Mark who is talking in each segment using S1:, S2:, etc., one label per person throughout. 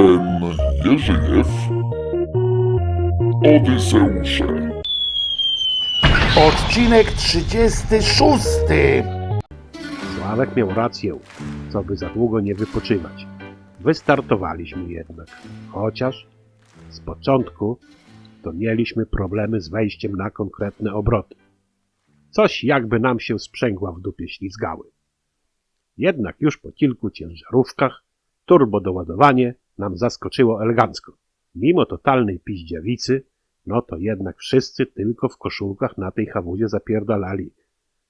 S1: Ben Jerzyjew Odyseusze
S2: Odcinek 36.
S3: Sławek miał rację, co by za długo nie wypoczywać. Wystartowaliśmy jednak, chociaż z początku to mieliśmy problemy z wejściem na konkretne obroty. Coś jakby nam się sprzęgła w dupie ślizgały. Jednak już po kilku ciężarówkach turbodoładowanie nam zaskoczyło elegancko. Mimo totalnej piździawicy, no to jednak wszyscy tylko w koszulkach na tej hawuzie zapierdalali,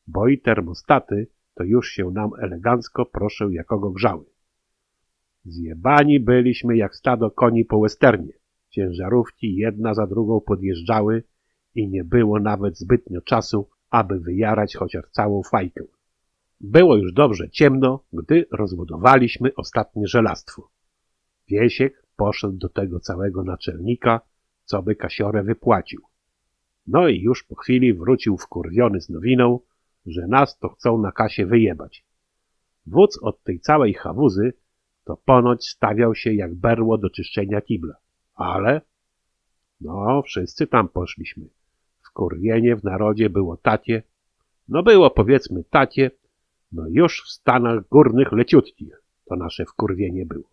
S3: bo i termostaty to już się nam elegancko, proszę, jakogo grzały. Zjebani byliśmy jak stado koni po westernie. Ciężarówki jedna za drugą podjeżdżały i nie było nawet zbytnio czasu, aby wyjarać chociaż całą fajkę. Było już dobrze ciemno, gdy rozbudowaliśmy ostatnie żelastwo. Wiesiek poszedł do tego całego naczelnika, co by kasiorę wypłacił. No i już po chwili wrócił wkurwiony z nowiną, że nas to chcą na kasie wyjebać. Wódz od tej całej hawuzy to ponoć stawiał się jak berło do czyszczenia kibla. Ale, no, wszyscy tam poszliśmy. Wkurwienie w narodzie było tacie, no było powiedzmy tacie, no już w Stanach Górnych leciutkich to nasze wkurwienie było.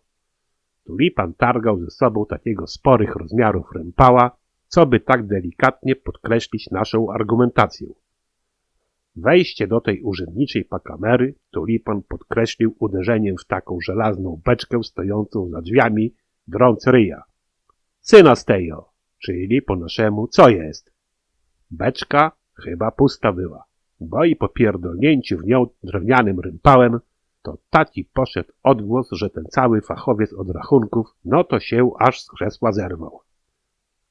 S3: Tulipan targał ze sobą takiego sporych rozmiarów rępała, co by tak delikatnie podkreślić naszą argumentację. Wejście do tej urzędniczej pakamery Tulipan podkreślił uderzeniem w taką żelazną beczkę stojącą za drzwiami, drąc ryja. Syna stejo, czyli po naszemu co jest? Beczka chyba pusta była, bo i po pierdolnięciu w nią drewnianym rympałem, to taki poszedł odgłos, że ten cały fachowiec od rachunków, no to się aż z krzesła zerwał.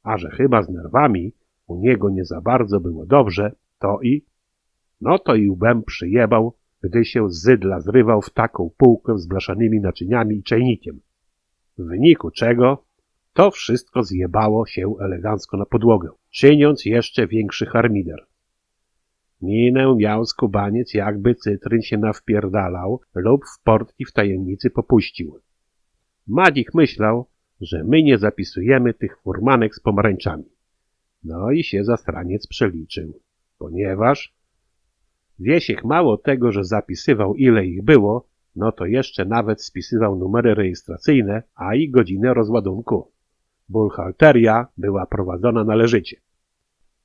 S3: A że chyba z nerwami u niego nie za bardzo było dobrze, to i no to i łbem przyjebał, gdy się z zydla zrywał w taką półkę z blaszanymi naczyniami i czajnikiem. W wyniku czego to wszystko zjebało się elegancko na podłogę, czyniąc jeszcze większy harmider. Minę miał skubaniec, jakby cytryn się nawpierdalał lub w portki w tajemnicy popuścił. Madzik myślał, że my nie zapisujemy tych furmanek z pomarańczami. No i się zastraniec przeliczył, ponieważ Wiesiek mało tego, że zapisywał ile ich było, no to jeszcze nawet spisywał numery rejestracyjne, a i godzinę rozładunku. Buchalteria była prowadzona należycie.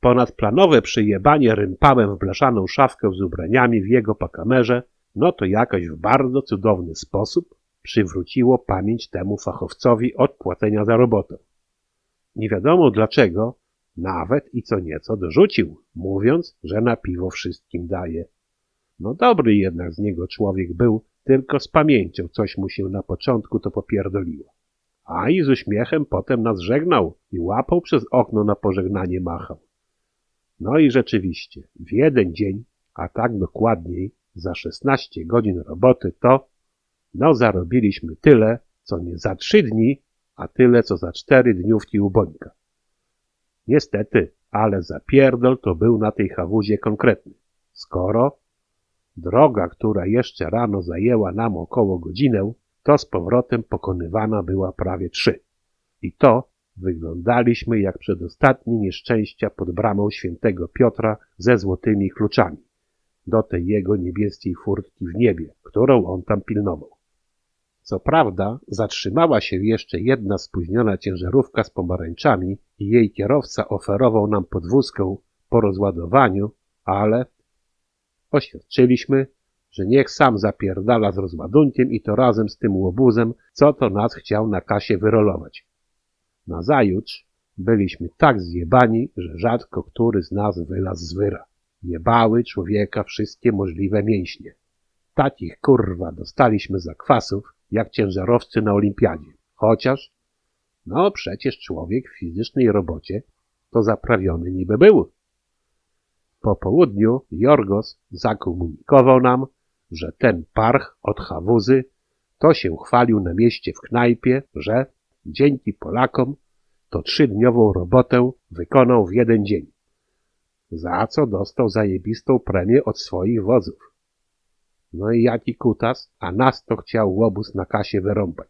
S3: Ponadplanowe przyjebanie rympałem w blaszaną szafkę z ubraniami w jego pakamerze, no to jakoś w bardzo cudowny sposób przywróciło pamięć temu fachowcowi od płacenia za robotę. Nie wiadomo dlaczego, nawet i co nieco dorzucił, mówiąc, że na piwo wszystkim daje. No dobry jednak z niego człowiek był, tylko z pamięcią coś mu się na początku to popierdoliło. A i z uśmiechem potem nas żegnał i łapał przez okno na pożegnanie machał. No i rzeczywiście, w jeden dzień, a tak dokładniej za 16 godzin roboty to, no zarobiliśmy tyle, co nie za trzy dni, a tyle, co za cztery dniówki u Bońka. Niestety, ale zapierdol to był na tej hawuzie konkretny. Skoro droga, która jeszcze rano zajęła nam około godzinę, to z powrotem pokonywana była prawie trzy. I to wyglądaliśmy jak przedostatnie nieszczęścia pod bramą świętego Piotra ze złotymi kluczami do tej jego niebieskiej furtki w niebie, którą on tam pilnował. Co prawda, zatrzymała się jeszcze jedna spóźniona ciężarówka z pomarańczami i jej kierowca oferował nam podwózkę po rozładowaniu, ale oświadczyliśmy, że niech sam zapierdala z rozładunkiem i to razem z tym łobuzem, co to nas chciał na kasie wyrolować. Nazajutrz byliśmy tak zjebani, że rzadko który z nas wylazł z wyra. Jebały człowieka wszystkie możliwe mięśnie. Takich kurwa dostaliśmy zakwasów, jak ciężarowcy na olimpiadzie. Chociaż, no przecież człowiek w fizycznej robocie to zaprawiony niby był. Po południu Jorgos zakomunikował nam, że ten parch od Hawuzy to się chwalił na mieście w knajpie, że dzięki Polakom to trzydniową robotę wykonał w jeden dzień, za co dostał zajebistą premię od swoich wodzów. No i jaki kutas, a nas to chciał łobuz na kasie wyrąbać.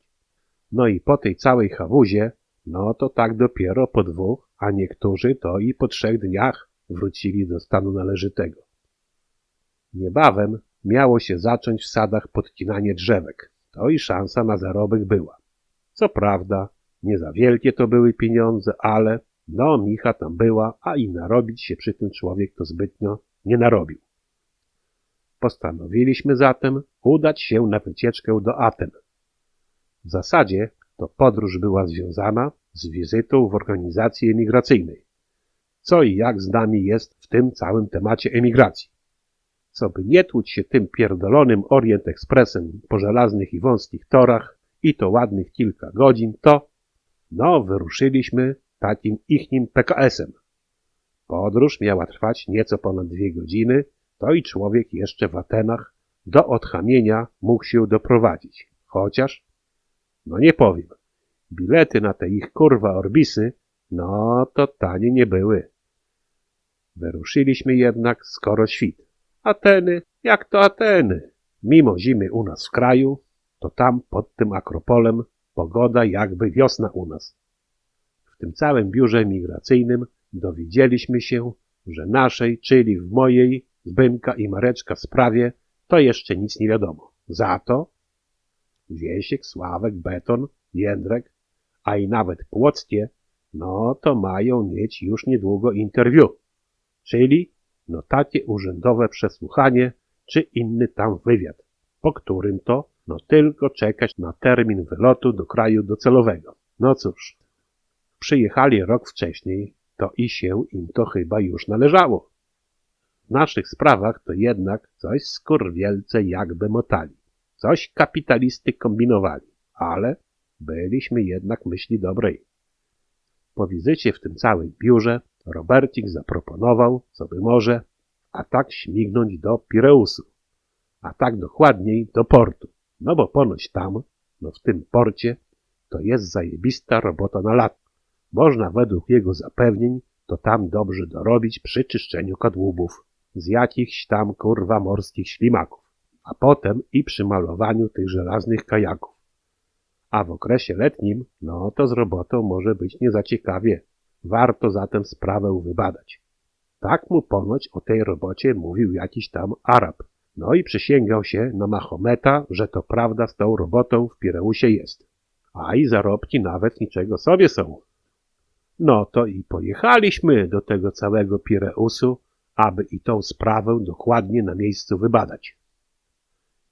S3: No i po tej całej hawuzie, no to tak dopiero po dwóch, a niektórzy to i po trzech dniach wrócili do stanu należytego. Niebawem miało się zacząć w sadach podcinanie drzewek. To i szansa na zarobek była. Co prawda, nie za wielkie to były pieniądze, ale no micha tam była, a i narobić się przy tym człowiek to zbytnio nie narobił. Postanowiliśmy zatem udać się na wycieczkę do Aten. W zasadzie to podróż była związana z wizytą w organizacji emigracyjnej. Co i jak z nami jest w tym całym temacie emigracji. Co by nie tłuć się tym pierdolonym Orient Expressem po żelaznych i wąskich torach i to ładnych kilka godzin, to no wyruszyliśmy takim ichnim PKS-em. Podróż miała trwać nieco ponad dwie godziny, to i człowiek jeszcze w Atenach do odchamienia mógł się doprowadzić. Chociaż, no nie powiem, bilety na te ich kurwa orbisy, no to tanie nie były. Wyruszyliśmy jednak skoro świt. Ateny, jak to Ateny? Mimo zimy u nas w kraju, to tam pod tym Akropolem pogoda jakby wiosna u nas. W tym całym biurze migracyjnym dowiedzieliśmy się, że naszej, czyli w mojej, Zbymka i Mareczka sprawie, to jeszcze nic nie wiadomo. Za to Wiesiek, Sławek, Beton, Jędrek, a i nawet Płockie, no to mają mieć już niedługo interwiu, czyli no takie urzędowe przesłuchanie czy inny tam wywiad, po którym to no tylko czekać na termin wylotu do kraju docelowego. No cóż, przyjechali rok wcześniej, to i się im to chyba już należało. W naszych sprawach to jednak coś skurwielce jakby motali. Coś kapitalisty kombinowali, ale byliśmy jednak myśli dobrej. Po wizycie w tym całym biurze Robercik zaproponował, co by może, a tak śmignąć do Pireusu, a tak dokładniej do portu. No bo ponoć tam, no w tym porcie, to jest zajebista robota na lat. Można według jego zapewnień to tam dobrze dorobić przy czyszczeniu kadłubów z jakichś tam kurwa morskich ślimaków, a potem i przy malowaniu tych żelaznych kajaków. A w okresie letnim, no to z robotą może być nie za ciekawie. Warto zatem sprawę wybadać. Tak mu ponoć o tej robocie mówił jakiś tam Arab. No i przysięgał się na Mahometa, że to prawda z tą robotą w Pireusie jest. A i zarobki nawet niczego sobie są. No to i pojechaliśmy do tego całego Pireusu, aby i tą sprawę dokładnie na miejscu wybadać.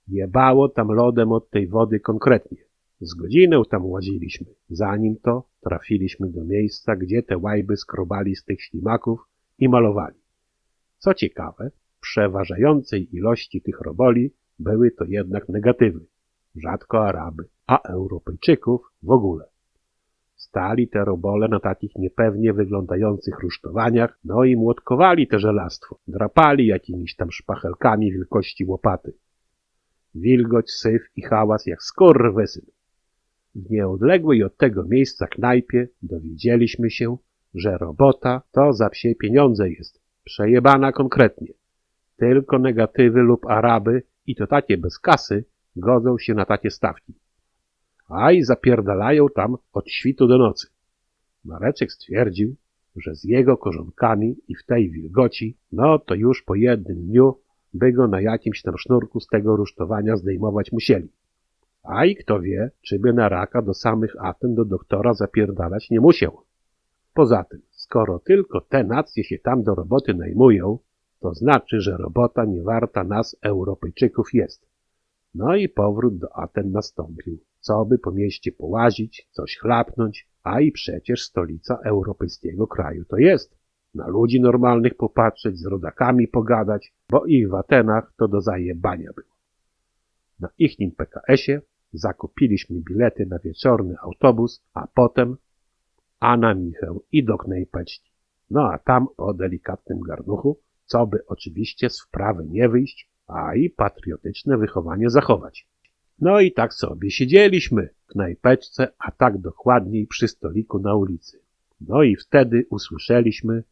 S3: Jebało tam lodem od tej wody konkretnie. Z godzinę tam łaziliśmy. Zanim to trafiliśmy do miejsca, gdzie te łajby skrobali z tych ślimaków i malowali. Co ciekawe, przeważającej ilości tych roboli były to jednak negatywy. Rzadko Araby, a Europejczyków w ogóle. Stali te robole na takich niepewnie wyglądających rusztowaniach, no i młotkowali te żelastwo. Drapali jakimiś tam szpachelkami wielkości łopaty. Wilgoć, syf i hałas jak skurwysyn. W nieodległej od tego miejsca knajpie dowiedzieliśmy się, że robota to za psie pieniądze jest, przejebana konkretnie. Tylko negatywy lub Araby i to takie bez kasy godzą się na takie stawki. A i zapierdalają tam od świtu do nocy. Mareczek stwierdził, że z jego korzonkami i w tej wilgoci, no to już po jednym dniu by go na jakimś tam sznurku z tego rusztowania zdejmować musieli. A i kto wie, czy by na raka do samych Aten do doktora zapierdalać nie musiał. Poza tym, skoro tylko te nacje się tam do roboty najmują, to znaczy, że robota nie warta nas, Europejczyków, jest. No i powrót do Aten nastąpił. Co by po mieście połazić, coś chlapnąć, a i przecież stolica europejskiego kraju to jest. Na ludzi normalnych popatrzeć, z rodakami pogadać, bo ich w Atenach to do zajebania było. Na ichnim PKS-ie zakupiliśmy bilety na wieczorny autobus, a potem a na Michał i do Knejpeczki. No a tam o delikatnym garnuchu, co by oczywiście z wprawy nie wyjść, a i patriotyczne wychowanie zachować. No i tak sobie siedzieliśmy w knajpeczce, a tak dokładniej przy stoliku na ulicy. No i wtedy usłyszeliśmy,